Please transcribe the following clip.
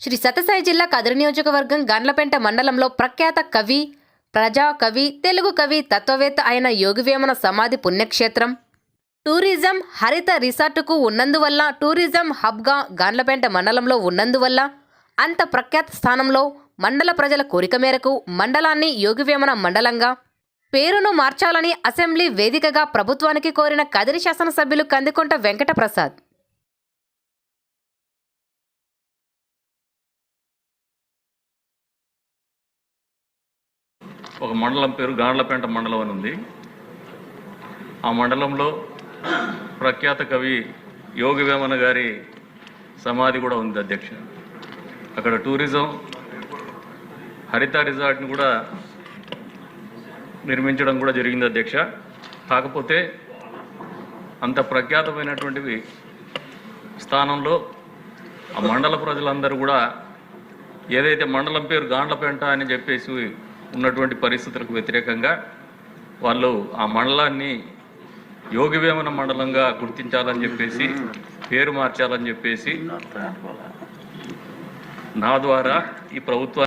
శ్రీ సతసాయి జిల్లా కదిరి నియోజకవర్గం గండ్లపెంట మండలంలో ప్రఖ్యాత కవి ప్రజా కవి తెలుగు కవి తత్వవేత్త అయిన యోగివేమన సమాధి పుణ్యక్షేత్రం. టూరిజం హరిత రిసార్టుకు ఉన్నందువల్ల టూరిజం హబ్గా గాండ్లపేంట మండలంలో ఉన్నందువల్ల అంత ప్రఖ్యాత స్థానంలో మండల ప్రజల కోరిక మేరకు మండలాన్ని యోగివేమన మండలంగా పేరును మార్చాలని అసెంబ్లీ వేదికగా ప్రభుత్వానికి కోరిన కదిరి శాసనసభ్యులు కందికొంట వెంకట ఒక మండలం పేరు గాండ్లపేంట మండలం అని ఉంది. ఆ మండలంలో ప్రఖ్యాత కవి యోగివేమన గారి సమాధి కూడా ఉంది అధ్యక్ష. అక్కడ టూరిజం హరిత రిజార్ట్ని కూడా నిర్మించడం కూడా జరిగింది అధ్యక్ష. కాకపోతే అంత ప్రఖ్యాతమైనటువంటివి స్థానంలో ఆ మండల ప్రజలందరూ కూడా ఏదైతే మండలం పేరు గాండ్లపేంట అని చెప్పేసి ఉన్నటువంటి పరిస్థితులకు వ్యతిరేకంగా వాళ్ళు ఆ మండలాన్ని యోగివేమన మండలంగా గుర్తించాలని చెప్పేసి పేరు మార్చాలని చెప్పేసి నా ద్వారా ఈ ప్రభుత్వ